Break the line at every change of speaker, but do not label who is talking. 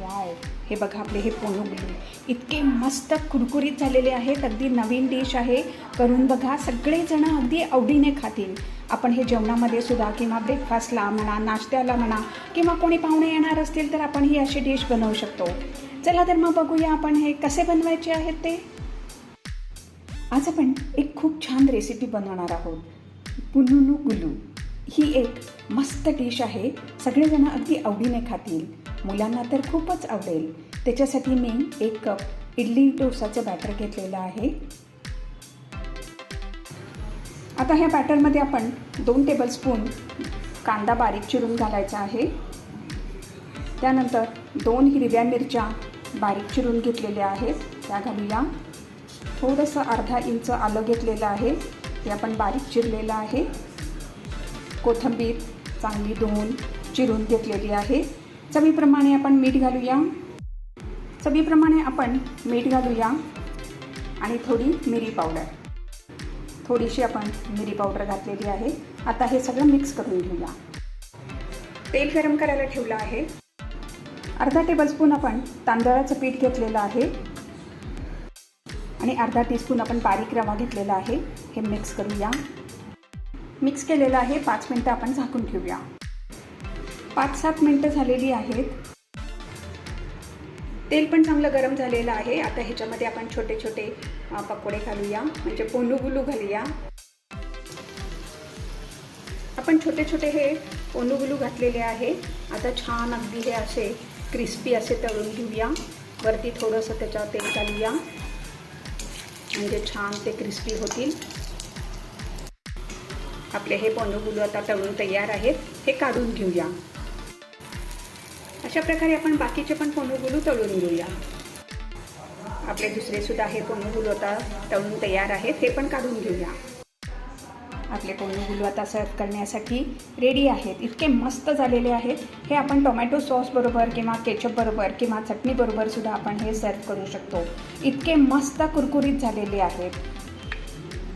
Wow हे बघा आपले हे पोनू बिलू इतके मस्त कुरकुरीत झालेले आहेत. अगदी नवीन डिश आहे. करून बघा सगळेजण अगदी आवडीने खातील. आपण हे जेवणामध्ये सुद्धा किंवा ब्रेकफास्टला म्हणा नाश्त्याला म्हणा किंवा कोणी पाहुणे येणार असतील तर आपण ही अशी डिश बनवू शकतो. चला तर मग बघूया आपण हे कसे बनवायचे आहेत ते. आज आपण एक खूप छान रेसिपी बनवणार आहोत. पुनुनू गुलू ही एक मस्त डिश आहे. सगळेजण अगदी आवडीने खातील. मुलांना तर खूपच आवडेल. त्याच्यासाठी मी एक कप इडली डोसाचं बॅटर घेतलेलं आहे. आता ह्या बॅटरमध्ये आपण दोन टेबलस्पून कांदा बारीक चिरून घालायचा आहे. त्यानंतर दोन हिरव्या मिरच्या बारीक चिरून घेतलेल्या आहेत. त्या घालूया. थोडंसं अर्धा इंच आलं घेतलेलं आहे. ते आपण बारीक चिरलेलं आहे. कोथिंबीर चांगली धुवून चिरून घेतलेली आहे. चवीप्रमाणे आपण मीठ घालूया. चवीप्रमाणे आपण मीठ घालूया आणि थोडी मिरी पावडर. थोडीशी आपण मिरी पावडर घातलेली आहे. आता हे सगळं मिक्स करून घेऊया. तेल गरम करायला ठेवलं आहे. अर्धा टेबलस्पून आपण तांदळाचं पीठ घेतलेलं आहे. आणि अर्धा टीस्पून आपण बारीक रवा घेतलेला आहे. हे मिक्स करूया. मिक्स केलेलं आहे. पाच मिनटं आपण झाकून ठेवूया. पाच सात मिनटं झालेली आहेत. तेल पण चांगलं गरम झालेलं आहे. आता ह्याच्यामध्ये आपण छोटे छोटे पकोडे घालूया. म्हणजे पोंडू गुलू घालूया. आपण छोटे छोटे हे पोंडू गुलू घातलेले आहे. आता छान अगदी हे असे क्रिस्पी असे तळून घेऊया. वरती थोडंसं त्याच्यावर तेल घालूया. म्हणजे छान ते क्रिस्पी होतील. आपले हे पोंडू आता तळून तयार आहेत. हे काढून घेऊया. अशा प्रकारे आपण बाकीचे पण पोंडू तळून घेऊया. आपले दुसरे सुद्धा हे पोंडू आता तळून तयार आहेत हे पण काढून घेऊया. आपले पोंडू आता सर्व करण्यासाठी रेडी आहेत. इतके मस्त झालेले आहेत. हे आपण टोमॅटो सॉस बरोबर किंवा केचप बरोबर किंवा चटणी बरोबर सुद्धा आपण हे सर्व करू शकतो. इतके मस्त कुरकुरीत झालेले आहेत.